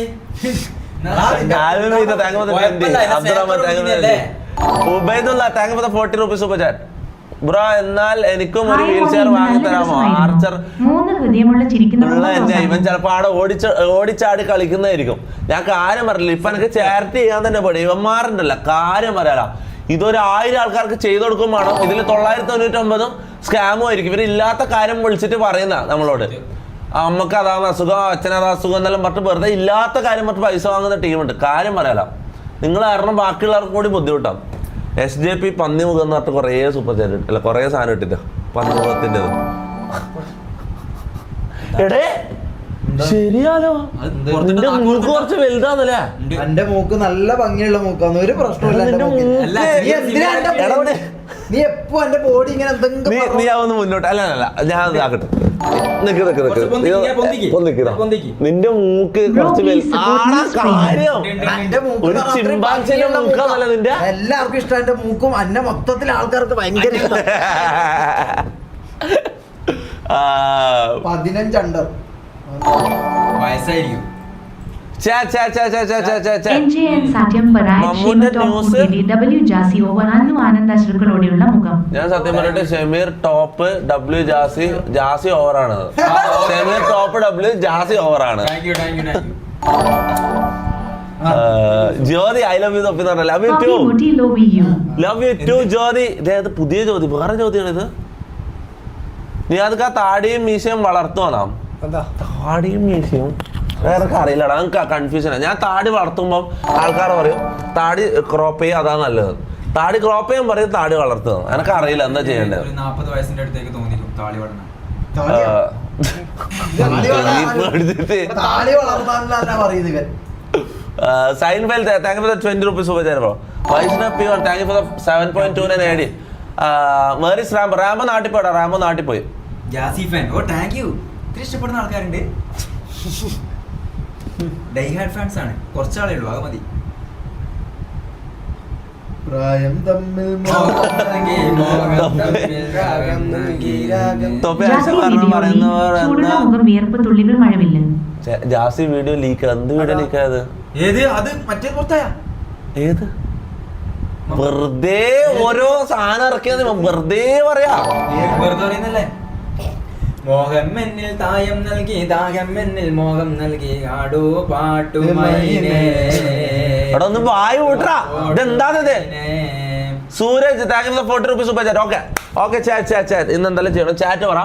ആൽവിൻ വീത, thank you for the 20. Abdurahman, thank you for the 20. Ubaidullah, for the 40 rupees super chat. Bro എന്നാൽ എനിക്കും ഒരു വീൽ ചെയർ വാങ്ങി തരാമോ? ആർച്ചർ. മൂന്ന് ഹൃദയമുള്ള ചിരിക്കുന്ന. ചിലപ്പോ ആടെ ഓടിച്ച ഓടിച്ചാടി കളിക്കുന്നതായിരിക്കും. ഞാൻ കാര്യം പറഞ്ഞില്ല ഇപ്പൊ എനിക്ക് ചാരിറ്റി ചെയ്യാൻ തന്നെ പടി. ഇവന്മാരുണ്ടല്ല കാര്യം പറയാല. ഇതൊരു ആയിരം ആൾക്കാർക്ക് ചെയ്തു കൊടുക്കും വേണം ഇതിൽ തൊള്ളായിരത്തി തൊണ്ണൂറ്റൊമ്പതും സ്കാമും ആയിരിക്കും. ഇവരില്ലാത്ത കാര്യം വിളിച്ചിട്ട് പറയുന്ന നമ്മളോട്. അമ്മയ്ക്ക് അതാണ് അസുഖം അച്ഛനത് അസുഖം എന്നെല്ലാം പറഞ്ഞിട്ട് വെറുതെ ഇല്ലാത്ത കാര്യം പറഞ്ഞിട്ട് പൈസ വാങ്ങുന്ന ടീമുണ്ട്. കാര്യം പറയാല. നിങ്ങൾ കാരണം ബാക്കിയുള്ളവർക്ക് കൂടി ബുദ്ധിമുട്ടാണ് എസ് ജെ പി പന്നിമുഖം എന്ന് പറഞ്ഞിട്ട് കുറേ സൂപ്പർ ചാറ്റ് അല്ല കുറേ സാധനം ഇട്ടിട്ട്. പന്നിമുഖത്തിന്റെത്. എടേ ശരിയാലോ നിന്റെ മൂക്ക് കുറച്ച് വലുതാന്നല്ലേ? എന്റെ മൂക്ക് നല്ല ഭംഗിയുള്ള മൂക്കാണ് ഒരു പ്രശ്നമില്ല നീ എപ്പോ എന്റെ ബോഡി ഇങ്ങനെ എന്തെങ്കിലും നീ ഒന്ന് മുന്നോട്ട് അല്ല അല്ല, ഞാൻ നിക്ക് നിക്ക് നിക്ക്. പൊന്തിക്ക്. നിന്റെ മൂക്ക് കുറച്ച് ഒരു ചിമ്പാൻസിന്റെ മൂക്കാന്നല്ല നിന്റെ? എല്ലാവർക്കും ഇഷ്ടം എന്റെ മൂക്കും എന്നെ മൊത്തത്തിൽ ആൾക്കാർക്ക് ഭയങ്കര ഇഷ്ടം. *laughs* ആ, പതിനഞ്ചണ്ടർ വയസ്സായിരിക്കും. ഞാൻ സത്യം പറഞ്ഞിട്ട് ഷമീർ ടോപ്പ് ഡബ്ല്യു ജാസി ജാസി ഓവറാണ് ഷമീർ ടോപ്പ് ഡബ്ല്യു ജാസി ഓവറാണ് ജ്യോതി ഐ ലവ് യു തൊപ്പി പറഞ്ഞ love you too love you too Jyothi. ദേ, ഇത് പുതിയ ജ്യോതി വേറെ ജ്യോതിയാണ് ഇത് നീ അതൊക്കെ ആ താടിയും മീശയും വളർത്തുവാനാ എന്താ താടിയും മീശയും? വേറെ അറിയില്ലടാ എനിക്ക് കൺഫ്യൂഷനാണ് ഞാൻ താടി വളർത്തുമ്പോൾ ആൾക്കാർ പറയും താടി ക്രോപ്പ് ചെയ്യുക അതാ നല്ലത്. താടി ക്രോപ്പ് ചെയ്യാൻ പറയും താടി വളർത്തുക. എനക്ക് അറിയില്ല എന്താ ചെയ്യേണ്ടത്? ഒരു നാപ്പത് വയസ്സിന്റെ അടുത്തേക്ക് തോന്നിക്കും? താടി സൈൻ fell thank for twenty rupees super thank for seven point two nine Rambo നാട്ടിൽ പോയടാ നാട്ടിൽ പോയി ജാസി ഫാൻ ഓ താങ്ക് യു ഇത്ര ഇഷ്ടപ്പെടുന്ന ആൾക്കാരുണ്ട്. ഡൈ ഹാർഡ് ഫാൻസ് ആണ്. കുറച്ചാളേ ഉള്ളൂ അത് മതി. പ്രായം തമ്മിൽ ജാസി വീഡിയോ ലീക്ക്. എന്താ? ജാസി വീഡിയോ ലീക്ക് എന്ത് വീഡിയോ ലീക്ക് ആയത്? ഏത്? അത് മറ്റേ പുറത്തായ? ഏത്? വെറുതെ ഓരോ സാധനം ഇറക്കിയത് വെറുതെ പറയാ. വെറുതെ പറയുന്നല്ലേ? മോഹം എന്നിൽ തായം നൽകി ദാഹം എന്നിൽ മോഹം നൽകി. ആടൂ പാട്ടു മൈനേ. എടാ ഒന്ന് വായു വിട്ടറാ ഇതെന്താണിത്? Sooraj thank for forty rupees super chat okay. Okay chat chat chat ഇന്ന് എന്തെല്ലാം ചെയ്യണം? ചാറ്റ് പറ.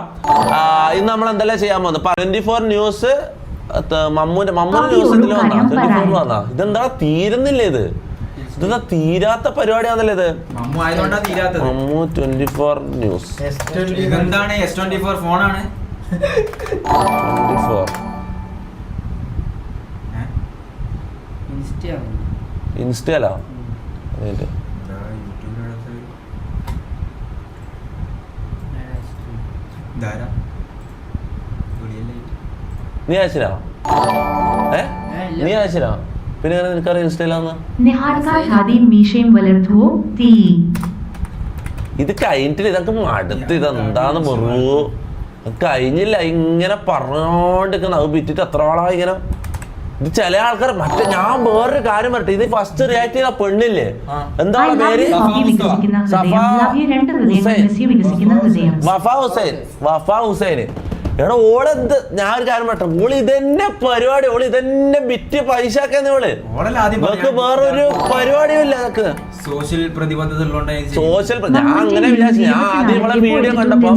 ഇന്ന് നമ്മൾ എന്തെല്ലാം ചെയ്യാൻ പോകുന്നത്? ട്വന്റി ഫോർ ന്യൂസ് മമ്മൂന്റെ മമ്മൂന്റെ ന്യൂസ് ഇതിൽ വന്നാ? ട്വന്റി ഫോർ വന്നാ? ഇതെന്താ തീരുന്നില്ലേ ഇത്? ഇതെന്താ തീരാത്ത പരിപാടിയാണല്ലേ ഇത്? മമ്മു ആയതുകൊണ്ടാ തീരാത്തത്. Mammu twenty four news yes twenty four ഫോണാണ്? ട്വന്റി ഫോർ ഇൻസ്റ്റയാണ്? ഇൻസ്റ്റയിലാ നീ അയച്ചിനാ ഏ. നീ അയച്ചിനാ പിന്നെ നിനക്കറിയാം ഇൻസ്റ്റയിലാന്ന് നിഹാർക്കാർ ഖാദിയും മീശയും വളർത്തുവോ തീ. ഇത് കഴിഞ്ഞിട്ട് ഇതൊക്കെ മടുത്ത്. ഇതെന്താന്ന് അത് കഴിഞ്ഞില്ല ഇങ്ങനെ പറഞ്ഞോണ്ടിരിക്കുന്ന. അത് വിറ്റിട്ട് എത്ര ആളാ ഇങ്ങനെ? ഇത് ചില ആൾക്കാർ മറ്റേ ഞാൻ വേറൊരു കാര്യം പറട്ടെ ഇത് ഫസ്റ്റ് റിയാക്ട് ചെയ്ത പെണ്ണില്ലേ? എന്താണ് പേര്? ഹൃദയങ്ങൾ ഹുസൈൻ. വഫ ഹുസൈൻ വഫ ഹുസൈൻ എടാ ഓളെന്ത് ഞാൻ ഒരു കാര്യം പറഞ്ഞു ഓൾ ഇതന്നെ പരിപാടി ഓൾ ഇതന്നെ ബിറ്റ് പൈസ ഓൾ. വേറൊരു പരിപാടിയും ഇല്ല നിനക്ക് സോഷ്യൽ പ്രതിബദ്ധത സോഷ്യൽ ഞാൻ അങ്ങനെ വിചാരിച്ചു. ഞാൻ ആദ്യം ഇവളെ വീഡിയോ കണ്ടപ്പോ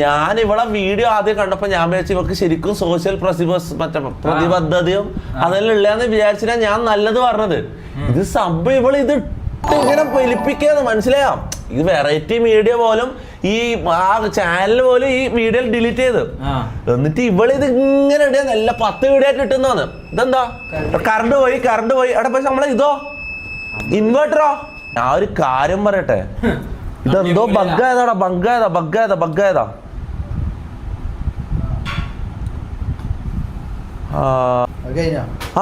ഞാൻ ഇവളെ വീഡിയോ ആദ്യം കണ്ടപ്പോ ഞാൻ വിചാരിച്ചു ഇവർക്ക് ശരിക്കും സോഷ്യൽ പ്രതിബസ് മറ്റേ പ്രതിബദ്ധതയും അതെല്ലാം ഉള്ളതെന്ന് വിചാരിച്ചിട്ടാ ഞാൻ നല്ലത് പറഞ്ഞത്. ഇത് സംഭവം ഇവൾ ഇത് ഇങ്ങനെ പെലിപ്പിക്കാന്ന് മനസ്സിലായാം? ഇത് വെറൈറ്റി മീഡിയ പോലും ഈ ആ ചാനൽ പോലും ഈ വീഡിയോ ഡിലീറ്റ് ചെയ്ത്. എന്നിട്ട് ഇവൾ ഇത് ഇങ്ങനെ ഇടുക നല്ല പത്ത് വീഡിയോ ആയിട്ട് ഇട്ടുന്നതാണ് ഇതെന്താ? കറണ്ട് പോയി കറണ്ട് പോയി. അവിടെ പക്ഷെ നമ്മളെ ഇതോ? ഇൻവേർട്ടറോ ആ ഒരു കാര്യം പറയട്ടെ. *laughs* ഇതെന്തോ ബഗ്ഗായതാടാ ബഗ്ഗായതാ ബഗ്ഗായതാ ബഗ്ഗായതാ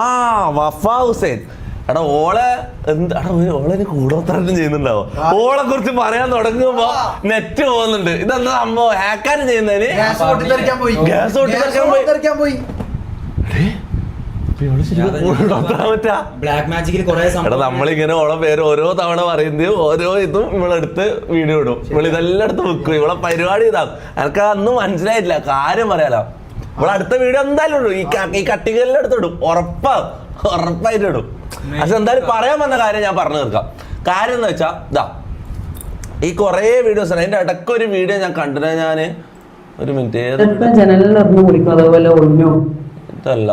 ആ വഫ ഹുസൈൻ. എടാ ഓളെ എന്ത് എടാ ഓളെ കൂടോത്രം ചെയ്യുന്നുണ്ടാവോ? ഓളെ കുറിച്ച് പറയാൻ തുടങ്ങുമ്പോ നെറ്റ് പോകുന്നുണ്ട്. ഇതെന്താ സംഭവം? ഹാക്കാൻ ചെയ്യുന്നതിന്? ഗ്യാസ് പൊട്ടിത്തെറിക്കാൻ പോയി. നമ്മളിങ്ങനെ ഓളെ പേര് ഓരോ തവണ പറയുന്നത് ഓരോ ഇതും ഇവളെടുത്ത് വീഡിയോ ഇടും. ഇവളിതെല്ലാം എടുത്ത് വെക്കും. ഇവളെ പരിപാടി ഇതാകും എനിക്ക് അന്ന് മനസ്സിലായിട്ടില്ല. കാര്യം പറയാലോ. ഇവളെ അടുത്ത വീഡിയോ എന്തായാലും ഇടും. ഈ കട്ടികളെല്ലാം എടുത്ത് ഇടും. ഉറപ്പാ. ഉറപ്പായിട്ട് ഇടും. പക്ഷെ എന്തായാലും പറയാൻ വന്ന കാര്യം ഞാൻ പറഞ്ഞു തീർക്കാം. കാര്യം എന്ന് വെച്ചാ ഇതാ ഈ കുറേ വീഡിയോസ് ആണ് അതിന്റെ ഇടയ്ക്ക് ഒരു വീഡിയോ ഞാൻ കണ്ടിട്ട് ഞാൻ ഒരു മിനിറ്റ് ഇതല്ല.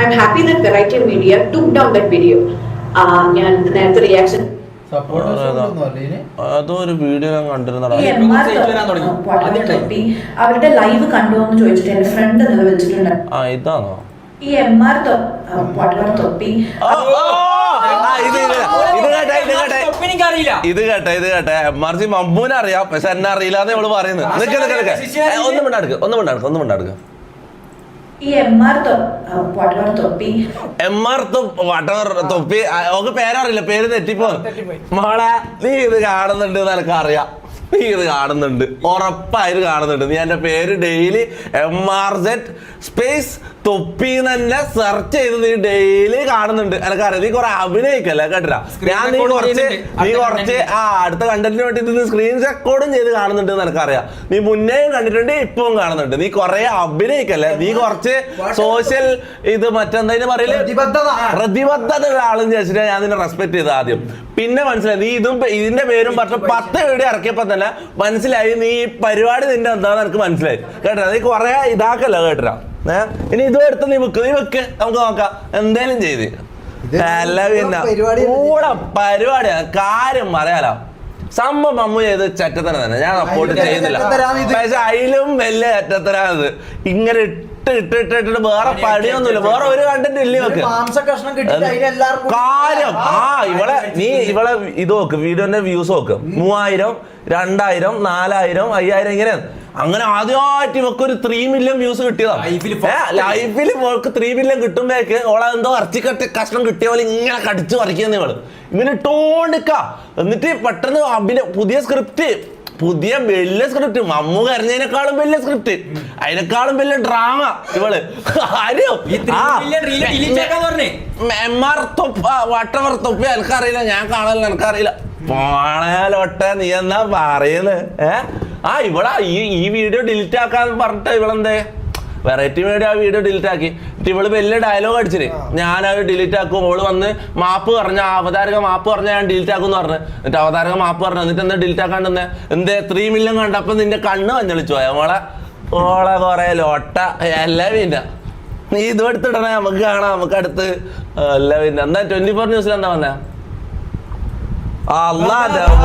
I'm happy that Variety Media took down that video. ഞാൻ നേരത്തെ റിയാക്ഷൻ സപ്പോർട്ടേഴ്സ് അതാ. ഉണ്ടെന്നോ അല്ലേ ഇതിന്? അതോ ഒരു വീഡിയോ ഞാൻ കണ്ടിരുന്നടാ. അവരുടെ ലൈവ് കണ്ടു എന്ന് ചോദിച്ചിട്ട് എന്റെ ഫ്രണ്ട് ആ ഇതാണോ? ഈ എം ആർ തൊപ്പി ആ, ആ, ഇത് കേട്ടെ ഇത് കേട്ടെ. എം ആർ ഇത് കേട്ടെ ഇത് കേട്ടെ. മറിച്ച് മമ്മൂനെ അറിയാം പക്ഷെ എന്നെ അറിയില്ല നമ്മൾ പറയുന്നത്. നിക്ക് നിക്ക് നിക്ക്. ഏ, ഒന്നും മിണ്ടാടുക്ക് ഒന്നും മിണ്ടാടുക്ക് ഒന്നും മിണ്ടാടുക്ക് ഈ എം ആർ തൊപ്പി എം ആർ വട്ടവർ തൊപ്പി ഓക്ക് പേരറിയില്ല പേര് തെറ്റിപ്പോ മോളെ നീ ഇത് കാണുന്നുണ്ട് എന്ന് അറിയാം നീ ഇത് കാണുന്നുണ്ട്. ഉറപ്പായിട്ട് കാണുന്നുണ്ട്. നീ എന്റെ പേര് daily M R set space തൊപ്പി തന്നെ സെർച്ച് ചെയ്ത് നീ ഡെയിലി കാണുന്നുണ്ട് എനിക്കറിയാം നീ കുറെ അഭിനയിക്കല്ലേ കേട്ടില്ല? ഞാൻ നീ കുറച്ച് നീ കുറച്ച്. ആ അടുത്ത കണ്ടന്റിന് വേണ്ടിട്ട് നീ സ്ക്രീൻ റെക്കോർഡും ചെയ്ത് കാണുന്നുണ്ട് എന്ന് എനക്കറിയാം. നീ മുന്നേയും കണ്ടിട്ടുണ്ട് ഇപ്പവും കാണുന്നുണ്ട്. നീ കുറെ അഭിനയിക്കല്ലേ? നീ കുറച്ച് സോഷ്യൽ ഇത് മറ്റെന്താ പറയില്ല പ്രതിബദ്ധത. ഉള്ള ആളെന്ന് വെച്ചിട്ട് ഞാൻ നിന്നെ റെസ്പെക്ട് ചെയ്ത ആദ്യം. പിന്നെ മനസ്സിലായി നീ ഇതും ഇതിന്റെ പേരും പറഞ്ഞു പത്ത് വീഡിയോ ഇറക്കിയപ്പോ തന്നെ മനസ്സിലായി നീ ഈ പരിപാടി നിന്റെ എന്താന്ന് എനിക്ക് മനസ്സിലായി. കേട്ടോ നീ കൊറേ ഇതാക്കല്ലോ കേട്ടോ ഇനി ഇതും എടുത്ത് നീ വെക്ക്. നീ വെക്ക്. നമുക്ക് നോക്കാം. എന്തേലും ചെയ്ത്. അല്ല പിന്നെ പരിപാടി കൂടെ പരിപാടിയാണ് കാര്യം പറയാലോ. സംഭവം മമ്മു ചെയ്ത് ചറ്റത്തന തന്നെ. ഞാൻ സപ്പോർട്ട് ചെയ്യുന്നില്ല. പക്ഷെ അതിലും വലിയ ചെറ്റത്തരാണ് ഇങ്ങനെ ഇട്ട് ഇട്ട് ഇട്ട് ഇട്ടിട്ട് വേറെ പണിയൊന്നുമില്ല. വേറെ ഒരു കണ്ടന്റ് ഇല്ല ഇവക്ക്? മാംസ കഷ്ണം കിട്ടിയിട്ട് അതിനെല്ലാവർക്കും കാര്യം. ആ ഇവളെ നീ ഇവളെ ഇത് നോക്ക്. വീഡിയോന്റെ വ്യൂസ് നോക്ക്. മൂവായിരം രണ്ടായിരം നാലായിരം അയ്യായിരം ഇങ്ങനെ അങ്ങനെ ആദ്യമായിട്ട് ഇവക്ക് ഒരു ത്രീ മില്യൺ വ്യൂസ് കിട്ടിയതാ. Live ൽ first. ലൈഫിൽ ഇവൾക്ക് ത്രീ മില്യൺ കിട്ടുമ്പോഴേക്ക് ഓളെ എന്തോ ഇറച്ചി കട്ടി കഷ്ണം കിട്ടിയ പോലെ ഇങ്ങനെ കടിച്ചു പറിക്കുന്ന ഇവൾ. ഇങ്ങനെ ഇട്ടോണ്ടിക്ക. എന്നിട്ട് പെട്ടെന്ന് അഭിനയ പുതിയ സ്ക്രിപ്റ്റ് പുതിയ വലിയ സ്ക്രിപ്റ്റ് മമ്മു കരഞ്ഞതിനേക്കാളും വലിയ സ്ക്രിപ്റ്റ് അതിനേക്കാളും വലിയ ഡ്രാമ ഇവൾ. ആർ തൊപ്പ വട്ടവർ തൊപ്പി എനിക്കറിയില്ല ഞാൻ കാണലില്ല എനിക്കറിയില്ല. പോണേലോട്ടെ നീ എന്നാ പറയുന്നത് ഏ? ആ ഇവളാ ഈ ഈ വീഡിയോ ഡിലീറ്റ് ആക്കാന്ന് പറഞ്ഞിട്ട് ഇവളെന്തേ? വെറൈറ്റി മീഡിയ ആ വീഡിയോ ഡിലീറ്റ് ആക്കി. എന്നിട്ട് ഇവൾ വലിയ ഡയലോഗ് അടിച്ചിന്. ഞാൻ അത് ഡിലീറ്റ് ആക്കും. ഓൾ വന്ന് മാപ്പ് പറഞ്ഞ അവതാരക മാപ്പ് പറഞ്ഞ ഞാൻ ഡിലീറ്റ് ആക്കും എന്ന് പറഞ്ഞു. എന്നിട്ട് അവതാരക മാപ്പ് പറഞ്ഞു എന്നിട്ട് എന്താ ഡിലീറ്റ് ആക്കാണ്ടെന്ന് എന്തേ ത്രീ മില്യൺ കണ്ടപ്പോ നിന്റെ കണ്ണ് മഞ്ഞളിച്ചു പോയ? മോളെ ഓളെ കൊറേ ലോട്ട. എല്ലാം പിന്നെ. നീ ഇതും എടുത്തിടണേ നമുക്ക് കാണാം നമുക്ക് അടുത്ത്. അല്ല പിന്നെ. എന്താ ട്വന്റി ഫോർ ന്യൂസിൽ എന്താ വന്നേ?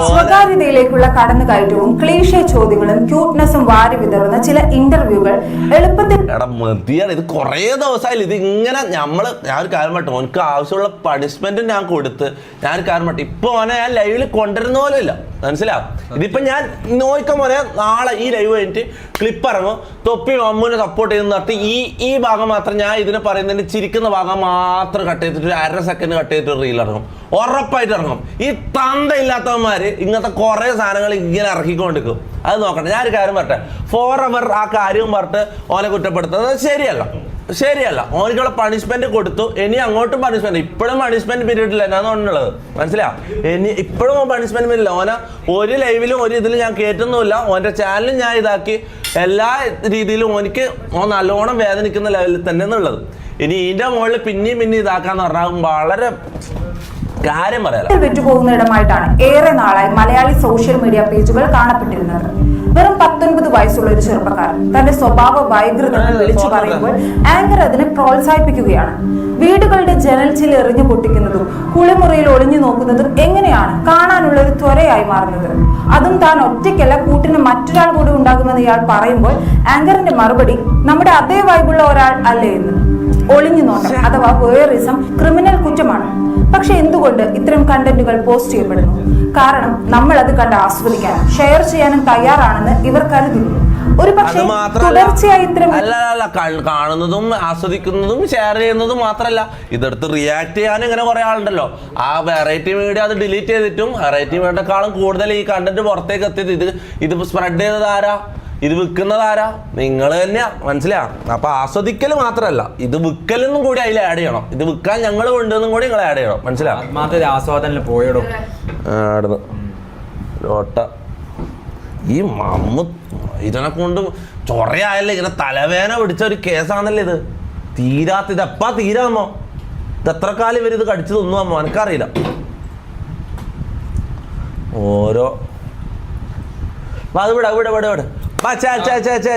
സ്വകാര്യതയിലേക്കുള്ള കടന്നുകയറ്റവും ക്ലീഷേ ചോദ്യങ്ങളും ക്യൂട്ട്നെസ്സും വാരി വിതറുന്ന ചില ഇന്റർവ്യൂകൾ എളുപ്പത്തിൽ മതിയാണ്. ഇത് കുറേ ദിവസമായില്ല. ഇത് ഇങ്ങനെ നമ്മൾ ഞാൻ ഒരു കാര്യം പറ്റും ഓനക്ക് ആവശ്യമുള്ള പണിഷ്മെന്റ് ഞാൻ കൊടുത്ത്. ഞാൻ ഒരു കാര്യം പറ്റും ഇപ്പൊ ഓനെ ഞാൻ ലൈവിൽ കൊണ്ടുവരുന്ന പോലെ ഇല്ല. മനസ്സിലാവും ഇതിപ്പോ ഞാൻ നോക്കാൻ പോലെ നാളെ ഈ ലൈവ് കഴിഞ്ഞിട്ട് ക്ലിപ്പ് ഇറങ്ങും. തൊപ്പി മമ്മൂനെ സപ്പോർട്ട് ചെയ്ത് നിർത്തി. ഈ ഈ ഭാഗം മാത്രം ഞാൻ ഇതിനെ പറയുന്നതിന് ചിരിക്കുന്ന ഭാഗം മാത്രം കട്ട് ചെയ്തിട്ട് ഒരു അര സെക്കൻഡ് കട്ട് ചെയ്തിട്ട് റീൽ ഇറങ്ങും. ഉറപ്പായിട്ട് ഇറങ്ങും. ഈ ഇല്ലാത്തവന്മാര് ഇങ്ങനത്തെ കുറെ സാധനങ്ങൾ ഇങ്ങനെ ഇറക്കിക്കൊണ്ടിരിക്കും. അത് നോക്കട്ടെ ഞാൻ ഒരു കാര്യം പറട്ടെ. ഫോർ അവർ ആ കാര്യം പറഞ്ഞിട്ട് ഓനെ കുറ്റപ്പെടുത്തുന്നത് ശരിയല്ല. ശരിയല്ല. ഓനിക്കുള്ള പണിഷ്മെന്റ് കൊടുത്തു. ഇനി അങ്ങോട്ടും പണിഷ്മെന്റ് ഇപ്പോഴും പണിഷ്മെന്റ് പീരീഡില്ല എന്നാണ് ഉള്ളത് മനസ്സിലാ ഇനി ഇപ്പോഴും പണിഷ്മെന്റ് പീരീഡില്ല ഓന ഒരു ലൈവിലും ഒരു ഇതിലും ഞാൻ കേട്ടൊന്നുമില്ല ഓന്റെ ചാനലും ഞാൻ ഇതാക്കി. എല്ലാ രീതിയിലും ഓനിക്ക് ഓൻ നല്ലോണം വേദനിക്കുന്ന ലെവലിൽ തന്നെ എന്നുള്ളത്. ഇനി ഇതിന്റെ മുകളിൽ പിന്നെയും പിന്നെയും ഇതാക്കാന്ന് പറഞ്ഞാൽ വളരെ കാര്യം പറയാം വിറ്റുപോകുന്ന ഇടമായിട്ടാണ് ഏറെ നാളായി മലയാളി സോഷ്യൽ മീഡിയ പേജുകൾ കാണപ്പെട്ടിരുന്നത്. വെറും പത്തൊൻപത് വയസ്സുള്ള ഒരു ചെറുപ്പക്കാരൻ തന്റെ സ്വഭാവ വൈകൃതങ്ങൾ വിളിച്ചു പറയുമ്പോൾ ആങ്കർ അതിനെ പ്രോത്സാഹിപ്പിക്കുകയാണ്. വീടുകളുടെ ജനൽ ചില എറിഞ്ഞു പൊട്ടിക്കുന്നതും കുളിമുറിയിൽ ഒളിഞ്ഞു നോക്കുന്നതും എങ്ങനെയാണ് കാണാനുള്ള ഒരു ത്വരയായി മാറുന്നത്? അതും താൻ ഒറ്റയ്ക്കല്ല കൂട്ടിന് മറ്റൊരാൾ കൂടി ഉണ്ടാകുമെന്ന് ഇയാൾ പറയുമ്പോൾ ആങ്കറിന്റെ മറുപടി നമ്മുടെ അതേ വൈബുള്ള ഒരാൾ അല്ലേ എന്ന്. ഒളിഞ്ഞു നോട്ടം അഥവാ വേറിസം ക്രിമിനൽ കുറ്റമാണ്. പക്ഷെ എന്തുകൊണ്ട് ഇത്തരം കണ്ടന്റുകൾ പോസ്റ്റ് ചെയ്യപ്പെടുന്നു? കാരണം നമ്മൾ അത് കണ്ട് ആസ്വദിക്കാനും ഷെയർ ചെയ്യാനും തയ്യാറാണെന്ന് ഇവർ കരുതുന്നു ഒരു പക്ഷേ തുടർച്ചയായി ഇത്തരം അല്ല അല്ല കാണുന്നതും ആസ്വദിക്കുന്നതും ഷെയർ ചെയ്യുന്നതും മാത്രല്ല ഇതെടുത്ത് റിയാക്ട് ചെയ്യാൻ ഇങ്ങനെ കുറെ ആളുണ്ടല്ലോ. ആ വെറൈറ്റി മീഡിയ അത് ഡിലീറ്റ് ചെയ്തിട്ടും വെറൈറ്റി മീഡിയക്കാളും കൂടുതൽ ഈ കണ്ടന്റ് പുറത്തേക്ക് എത്തിയത്. ഇത് ഇത് സ്പ്രെഡ് ചെയ്തത് ആരാ? ഇത് വിൽക്കുന്നത് ആരാ? നിങ്ങൾ തന്നെയാ. മനസ്സിലാ അപ്പൊ ആസ്വദിക്കൽ മാത്രല്ല ഇത് വിൽക്കലെന്നും കൂടി അതിൽ ആഡ് ചെയ്യണം. ഇത് വിൽക്കാൻ ഞങ്ങൾ കൊണ്ടുവന്നും കൂടി നിങ്ങൾ ആഡ് ചെയ്യണം. മനസ്സിലാ ആത്മാർത്ഥ ആസ്വാദനം പോയടോ? ആടുന്നു. ലോട്ട. ഈ മമ്മു ഇതിനെ കൊണ്ട് ചൊറയായല്ലേ? ഇങ്ങനെ തലവേന പിടിച്ച ഒരു കേസാണല്ലേ ഇത്. തീരാത്ത ഇത് എപ്പാ തീരാമോ ഇത് എത്ര കാലം ഇവരിത് ഇത് കടിച്ചു അമ്മോ? എനിക്കറിയില്ല. ഓരോ അത് വിട വിട വിട വിട. വാ, ചേ, ചേ, ചേ, ചേ,